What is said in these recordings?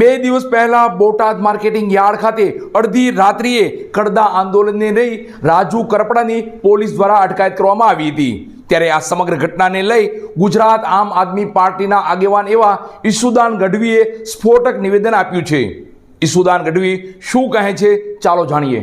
બે દિવસ પહેલા બોટાદ માર્કેટિંગ યાર્ડ ખાતે અડધી રાત્રિએ કડદા આંદોલનને લઈ રાજુ કરપડાની પોલીસ દ્વારા અટકાયત કરવામાં આવી હતી. ત્યારે આ સમગ્ર ઘટનાને લઈ ગુજરાત આમ આદમી પાર્ટીના આગેવાન એવા ઈસુદાન ગઢવીએ સ્ફોટક નિવેદન આપ્યું છે. ઈસુદાન ગઢવી શું કહે છે? ચાલો જાણીએ.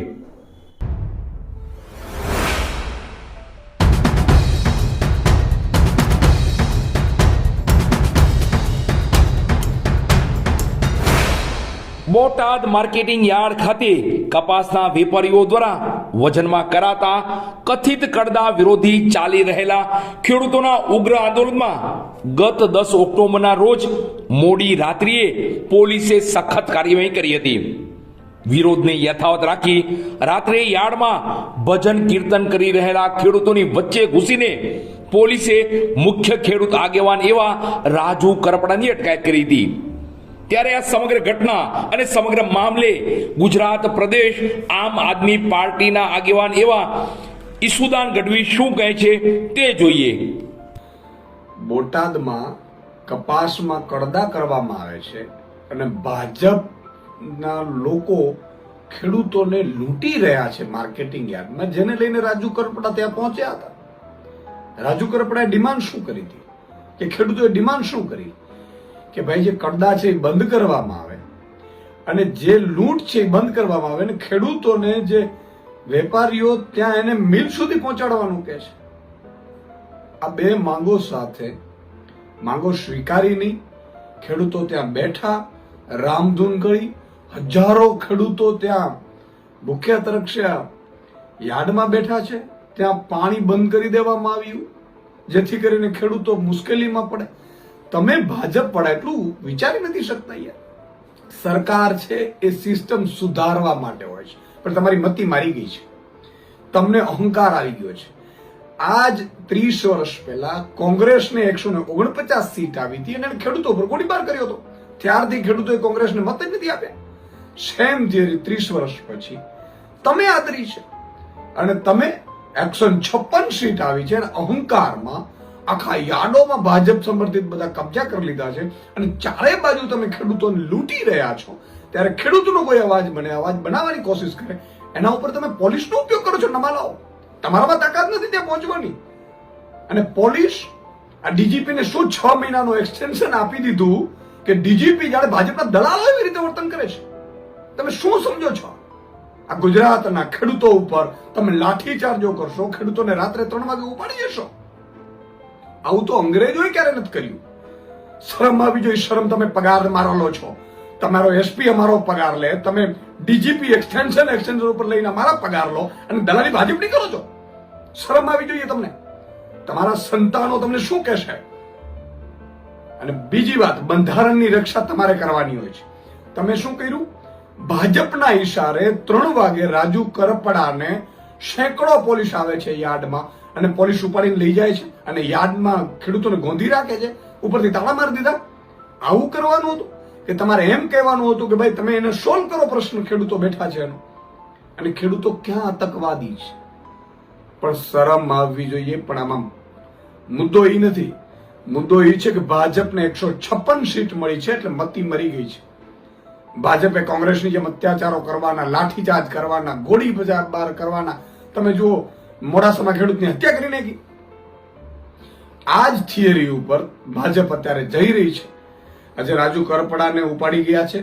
બોટાદ માર્કેટિંગ યાર્ડ ખાતે કપાસના વેપારીઓ દ્વારા વજનમાં કરાતા કથિત કડદા વિરોધી ચાલી રહેલા ખેડૂતોના ઉગ્ર આંદોલનમાં ગત દસ ઓક્ટોબરના રોજ મોડી રાત્રિએ પોલીસે સખત કાર્યવાહી કરી હતી. વિરોધને યથાવત રાખી રાત્રે યાર્ડમાં ભજન કીર્તન કરી રહેલા ખેડૂતોની વચ્ચે ઘૂસીને પોલીસે મુખ્ય ખેડૂત આગેવાન એવા રાજુ કરપડાની અટકાયત કરી હતી. ત્યારે આ સમગ્ર ઘટના અને સમગ્ર મામલે ગુજરાત પ્રદેશ આમ આદમી પાર્ટીના આગેવાન એવા ઈસુદાન ગઢવી શું કહે છે તે જોઈએ. બોટાદમાં કપાસમાં કડદા કરવામાં આવે છે અને ભાજપના લોકો ખેડૂતોને લૂંટી રહ્યા છે માર્કેટિંગ યાર્ડમાં, જેને લઈને રાજુ કરપડા ત્યાં પહોંચ્યા હતા. રાજુ કરપડાએ ડિમાન્ડ શું કરી હતી? કે ખેડૂતોએ ડિમાન્ડ શું કરી? કે ભાઈ જે કડદા છે એ બંધ કરવામાં આવે. અને જે લૂંટ છે એ બંધ કરવામાં આવે અને ખેડૂતોને જે વેપારીઓ ત્યાં એને મિલ સુધી પહોંચાડવાનું કહે છે. આ બે માંગો સાથે, માંગો સ્વીકારી નહીં ખેડૂતો ત્યાં બેઠા રામધૂન કરી હજારો ખેડૂતો ત્યાં ભૂખ્યા તરક્ષ્યા યાર્ડમાં બેઠા છે. ત્યાં પાણી બંધ કરી દેવામાં આવ્યું, જેથી કરીને ખેડૂતો મુશ્કેલીમાં પડે. તમે ભાજપ પડે એટલું વિચારી નથી શકતા યાર. સરકાર છે એ સિસ્ટમ સુધારવા માટે હોય છે. પણ તમારી મતી મારી ગઈ છે. તમને અહંકાર આવી ગયો છે. આજ ત્રીસ વર્ષ પહેલા કોંગ્રેસને એકસો ને ઓગણપચાસ સીટ આવી હતી અને ખેડૂતો પર ગોળીબાર કર્યો હતો. ત્યારથી ખેડૂતોએ કોંગ્રેસને મત જ નથી આપ્યા. સેમ થિયરી ત્રીસ વર્ષ પછી તમે આદરી છે. અને તમે એકસો છપ્પન સીટ આવી છે અને અહંકારમાં આખા યાર્ડોમાં ભાજપ સમર્થિત બધા કબજા કરી લીધા છે અને ચારે બાજુ તમે ખેડૂતોને લૂંટી રહ્યા છો, ત્યારે ખેડૂતનો કોઈ અવાજ બને અવાજ બનાવવાની કોશિશ કરે. એના ઉપર તમે પોલીસનો ઉપયોગ કરો છો નમાલાઓ તમારામાં તાકાત નથી ત્યાં પહોંચવાની. અને પોલીસ આ ડીજીપીને શું છ મહિનાનું એક્સટેન્શન આપી દીધું કે ડીજીપી જાણે ભાજપના દલાલો એવી રીતે વર્તન કરે છે? તમે શું સમજો છો? આ ગુજરાતના ખેડૂતો ઉપર તમે લાઠીચાર્જો કરશો, ખેડૂતોને રાત્રે ત્રણ વાગે ઉપાડી જશો. આવું તો અંગ્રેજોએ ક્યારે નથી કર્યું? શરમ આવી જોઈએ શરમ તમે પગાર મારો લો છો. તમારો એસપી અમારો પગાર લે, તમે ડીજીપી એક્સટેન્શન એક્સટેન્શન ઉપર લઈને અમારા પગાર લો અને દલાલી ભાજપની કરો છો? શરમ આવી જોઈએ તમને. તમારા સંતાનો તમને શું કહેશે? અને બીજી વાત, બંધારણની રક્ષા તમારે કરવાની હોય છે. તમે શું કર્યું? ભાજપના ઈશારે ત્રણ વાગે રાજુ કરપડાને સેંકડો પોલીસ આવે છે યાર્ડમાં. અને પોલીસ ઉપાડીને લઈ જાય છે અને યાર્ડમાં ખેડૂતોને ગોંધી રાખે છે, ઉપરથી તાળા મારી દીધા. આવું કરવાનું હતું કે તમારે એમ કહેવાનું હતું કે ભાઈ તમે એને સોલ્વ કરો પ્રશ્ન, ખેડૂતો બેઠા છે એનો. અને ખેડૂતો ક્યાં આતંકવાદી છે? પણ શરમ આવવી જોઈએ, પણ આમાં મુદ્દો એ નથી. મુદ્દો એ છે કે ભાજપને એકસો છપ્પન સીટ મળી છે એટલે મતી મરી ગઈ છે. ભાજપે કોંગ્રેસની જેમ અત્યાચારો કરવાના, લાઠીચાર્જ કરવાના ગોળી બજાર બાર કરવાના. તમે જુઓ મોડાસામાં ખેડૂતની હત્યા કરી નાખી. આ જ થિયરી ઉપર ભાજપ અત્યારે જઈ રહી છે. આજે રાજુ કરપડાને ઉપાડી ગયા છે.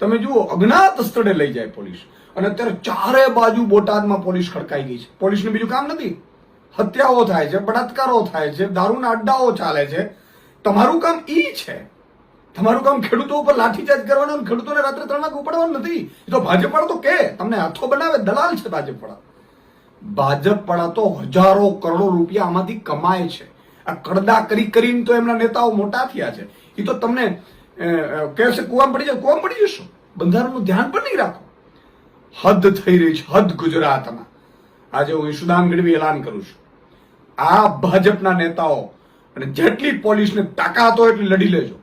તમે જુઓ, અજ્ઞાત સ્થળે લઈ જાય પોલીસ. અને અત્યારે ચારે બાજુ બોટાદમાં પોલીસ ખડકાઈ ગઈ છે. પોલીસનું બીજું કામ નથી. હત્યાઓ થાય છે, બળાત્કારો થાય છે, દારૂના અડ્ડાઓ ચાલે છે. તમારું કામ ઈ છે. તમારું કામ ખેડૂતો ઉપર લાઠીચાર્જ કરવાનું ખેડૂતોને રાત્રે ત્રણ વાગે ઉપાડવાનું નથી. એ તો ભાજપ વાળા તો કે, તમને હાથો બનાવે, દલાલ છે ભાજપ વાળા ભાજપ વાળા તો હજારો કરોડો રૂપિયા આમાંથી કમાય છે. આ કડદા કરી કરીને તો એમના નેતાઓ મોટા થયા છે. એ તો તમને કહેશે કુવામ પડી જાય, કુવામ પડી જશો. બંધારણનું ધ્યાન પણ નહીં રાખો. હદ થઈ રહી છે, હદ ગુજરાતમાં. આજે હું ઈશુદાન ગઢવી એલાન કરું છું. આ ભાજપના નેતાઓ અને જેટલી પોલીસને તાકાત હોય એટલી લડી લેજો.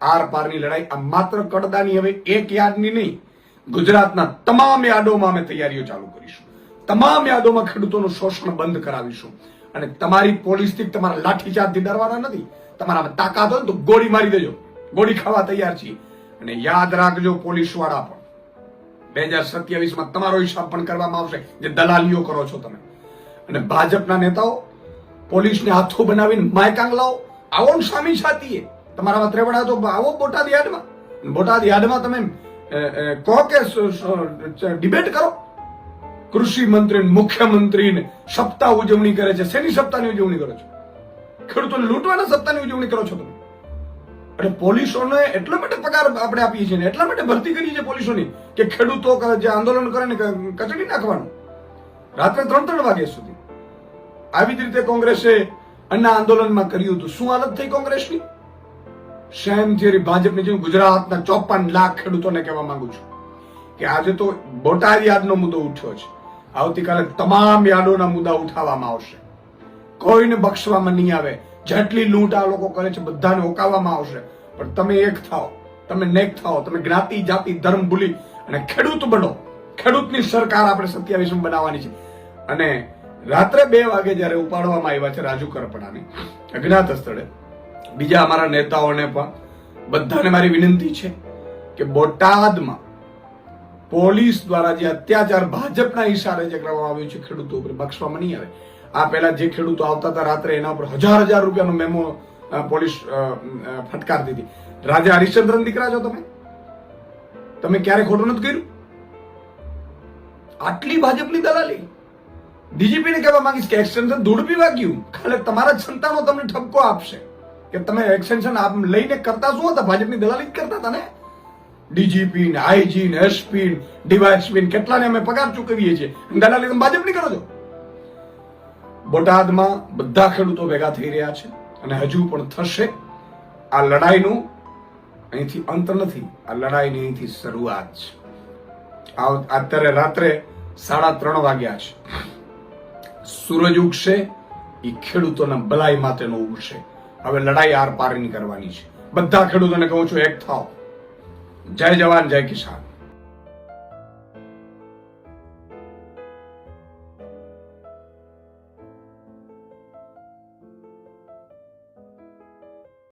આર પારની લડાઈ આ માત્ર કડદાની હવે એક યાદની નહીં, ગુજરાતના તમામ યાદોમાં અમે તૈયારીઓ ચાલુ કરીશું. તમામ યાદોમાં ખેડૂતોનું શોષણ બંધ કરાવીશું. અને તમારી પોલીસથી તમારા લાઠીચાર્જથી ડરવાના નથી. તમારામાં તાકાત હોય તો ગોળી મારી દેજો. ગોળી ખાવા તૈયાર છીએ. અને યાદ રાખજો પોલીસવાળા પણ. બે હજાર સત્યાવીસમાં તમારો હિસાબ પણ કરવામાં આવશે જે દલાલીઓ કરો છો તમે. અને ભાજપના નેતાઓ, પોલીસને હાથો બનાવીને માયકાંગ લાવો. આવો ને સામી છાતીએ. તમારામાં ત્રેવડા તો આવો બોટાદ યાર્ડમાં બોટાદ યાર્ડમાં તમે કહો કે ડિબેટ કરો. કૃષિ મંત્રી મુખ્યમંત્રીને મુખ્યમંત્રી સપ્તાહ ઉજવણી કરે છે. શેની સપ્તાહની ઉજવણી કરો છો? ખેડૂતોને લૂંટવાના સપ્તાહની ઉજવણી કરો છો તમે? અને પોલીસોને એટલા માટે પગાર આપણે આપીએ છીએ એટલા માટે ભરતી કરીએ છીએ પોલીસોની કે ખેડૂતો જે આંદોલન કરે ને કચડી નાખવાનું. રાત્રે ત્રણ ત્રણ વાગ્યા સુધી. આવી જ રીતે કોંગ્રેસે અન્ના આંદોલનમાં કર્યું હતું. શું હાલત થઈ કોંગ્રેસની? સેમ થિયરી ભાજપની જેમ ગુજરાતના ચોપન લાખ ખેડૂતોને કહેવા માંગુ છું કે આજે તો બોટાદ યાદનો મુદ્દો ઉઠ્યો છે. આવતીકાલે તમામ યાદોના મુદ્દા ઉઠાવવામાં આવશે. કોઈને બક્ષવામાં નહીં આવે. જેટલી લૂંટ આ લોકો કરે છે, બધાને ઓકાવવામાં આવશે. પણ તમે એક થાઓ. તમે નેક થાઓ. તમે જ્ઞાતિ, જાતિ, ધર્મ, ભૂલી અને ખેડૂત બનો. ખેડૂતની સરકાર આપણે સત્યાવીસ બનાવવાની છે. અને રાત્રે બે વાગે જ્યારે ઉપાડવામાં આવ્યા છે રાજુ કરપડાને, અજ્ઞાત સ્થળે, બીજા અમારા નેતાઓને પણ બધાને મારી વિનંતી છે કે બોટાદમાં પોલીસ દ્વારા જે અત્યાચાર ભાજપના ઇશારે જે કરવામાં આવ્યું છે ખેડૂતો ઉપર બક્ષવામાં નહીં આવે. આ પહેલા જે ખેડૂતો આવતા હતા રાત્રે એના ઉપર હજાર હજાર રૂપિયાનો મેમો પોલીસ ફટકાર દીધી રાજા હરિશ્ચંદ્રન દીકરા છો તમે? તમે ક્યારે ખોટું નથી કર્યું? આટલી ભાજપની દલાલી. ડીજીપીને કહેવા માંગીશ કે એક્સટેન્શન દૂર પીવા ગયું ખાલી તમારા સંતાનો તમને ઠપકો આપશે. કે તમે એક્સટેન્શન લઈને કરતા શું હતા? ભાજપની દલાલી જ કરતા હતા ને? ડીજીપી ને આઈજી ને એસપી ડીવાયએસપી કેટલાને અમે પગાર ચૂકવીએ છીએ. દલાલી તમે ભાજપની કરો છો? બોટાદમાં બધા ખેડૂતો ભેગા થઈ રહ્યા છે અને હજુ પણ થશે. આ લડાઈનું અહીંથી અંત નથી. આ લડાઈની અહીંથી શરૂઆત છે. અત્યારે રાત્રે સાડા ત્રણ વાગ્યા છે. સૂરજ ઉગશે, એ ખેડૂતોના ભલાઈ માટેનો ઉગશે. હવે લડાઈ આર પારની કરવાની છે. બધા ખેડૂતોને કહું છું, એક થાઓ જય જવાન જય કિસાન